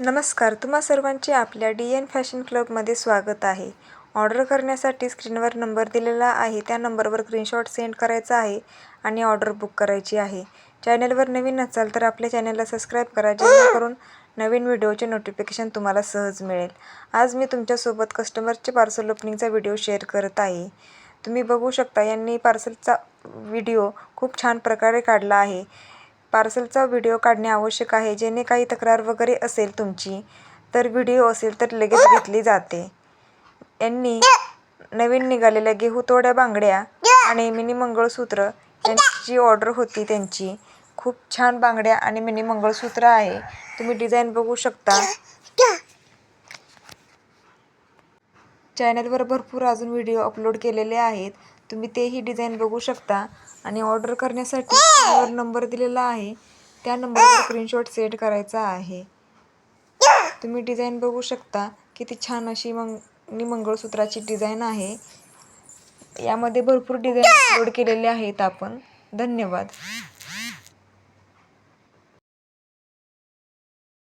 नमस्कार तुम्हा सर्वांचे आपल्या डी एन फॅशन क्लबमध्ये स्वागत आहे. ऑर्डर करण्यासाठी स्क्रीनवर नंबर दिलेला आहे. त्या नंबरवर स्क्रीनशॉट सेंड करायचा आहे आणि ऑर्डर बुक करायची आहे. चॅनलवर नवीन असाल तर आपल्या चॅनलला सबस्क्राईब करा जेणेकरून नवीन व्हिडिओचे नोटिफिकेशन तुम्हाला सहज मिळेल. आज मी तुमच्यासोबत कस्टमरचे पार्सल ओपनिंगचा व्हिडिओ शेअर करत आहे. तुम्ही बघू शकता यांनी पार्सलचा व्हिडिओ खूप छान प्रकारे काढला आहे. पार्सलचा व्हिडिओ काढणे आवश्यक आहे जेणे काही तक्रार वगैरे असेल तुमची तर व्हिडिओ असेल तर लगेच घेतली जाते. यांनी नवीन निघालेल्या गेहू तोड्या बांगड्या आणि मिनी मंगळसूत्र यांची ऑर्डर होती त्यांची. खूप छान बांगड्या आणि मिनी मंगळसूत्र आहे. तुम्ही डिझाईन बघू शकता. चॅनलवर भरपूर अजून व्हिडिओ अपलोड केलेले आहेत. तुम्ही तेही डिझाईन बघू शकता. आणि ऑर्डर करण्यासाठी वर नंबर दिलेला आहे. त्या नंबरवर स्क्रीनशॉट सेंड करायचा आहे. तुम्ही डिझाईन बघू शकता. किती छान अशी मंग मंगळसूत्राची डिझाईन आहे. यामध्ये भरपूर डिझाईन अपलोड केलेले आहेत आपण. धन्यवाद.